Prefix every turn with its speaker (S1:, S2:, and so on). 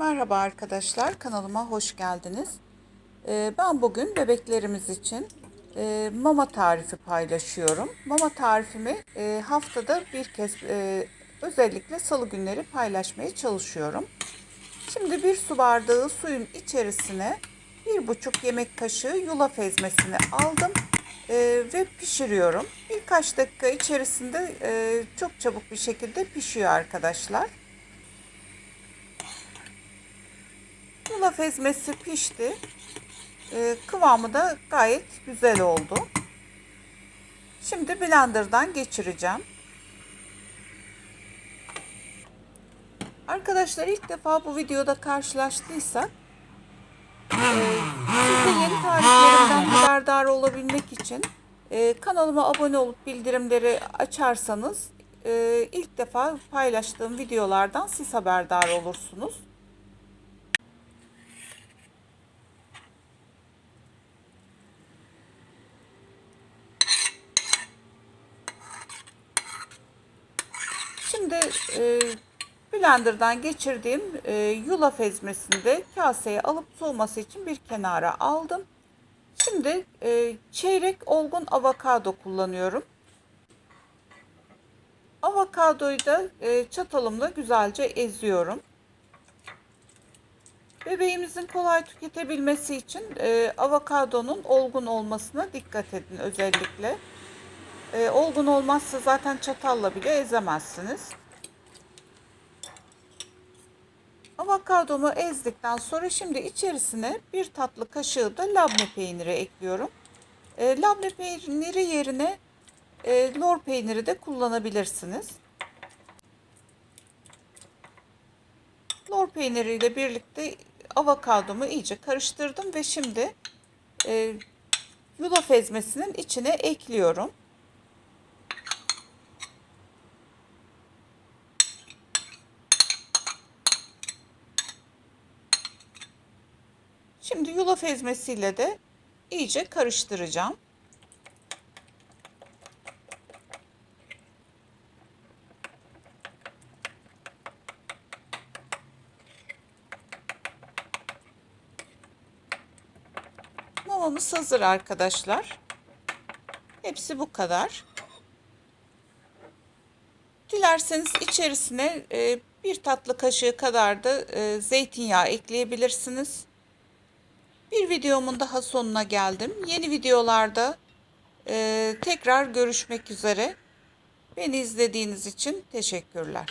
S1: Merhaba arkadaşlar, kanalıma hoş geldiniz. Ee, ben bugün bebeklerimiz için e, mama tarifi paylaşıyorum. Mama tarifimi e, haftada bir kez e, özellikle salı günleri paylaşmaya çalışıyorum. Şimdi bir su bardağı suyun içerisine bir buçuk yemek kaşığı yulaf ezmesini aldım ve pişiriyorum. Birkaç dakika içerisinde çok çabuk bir şekilde pişiyor arkadaşlar. Yulaf ezmesi pişti. Ee, kıvamı da gayet güzel oldu. Şimdi blenderdan geçireceğim. Arkadaşlar ilk defa bu videoda karşılaştıysak e, siz yeni tariflerimden haberdar olabilmek için e, kanalıma abone olup bildirimleri açarsanız e, ilk defa paylaştığım videolardan siz haberdar olursunuz. Şimdi e, blenderdan geçirdiğim e, yulaf ezmesini de kaseye alıp soğuması için bir kenara aldım. Şimdi e, çeyrek olgun avokado kullanıyorum. Avokadoyu da e, çatalımla güzelce eziyorum. Bebeğimizin kolay tüketebilmesi için e, avokadonun olgun olmasına dikkat edin özellikle. E, olgun olmazsa zaten çatalla bile ezemezsiniz. Avokadomu ezdikten sonra şimdi içerisine bir tatlı kaşığı da labne peyniri ekliyorum. E, labne peyniri yerine e, lor peyniri de kullanabilirsiniz. Lor peyniriyle birlikte avokadomu iyice karıştırdım ve şimdi e, yulaf ezmesinin içine ekliyorum. Şimdi yulaf ezmesiyle de iyice karıştıracağım. Mamamız hazır arkadaşlar. Hepsi bu kadar. Dilerseniz içerisine e, bir tatlı kaşığı kadar da e, zeytinyağı ekleyebilirsiniz. Bir videomun daha sonuna geldim. Yeni videolarda e, tekrar görüşmek üzere. Beni izlediğiniz için teşekkürler.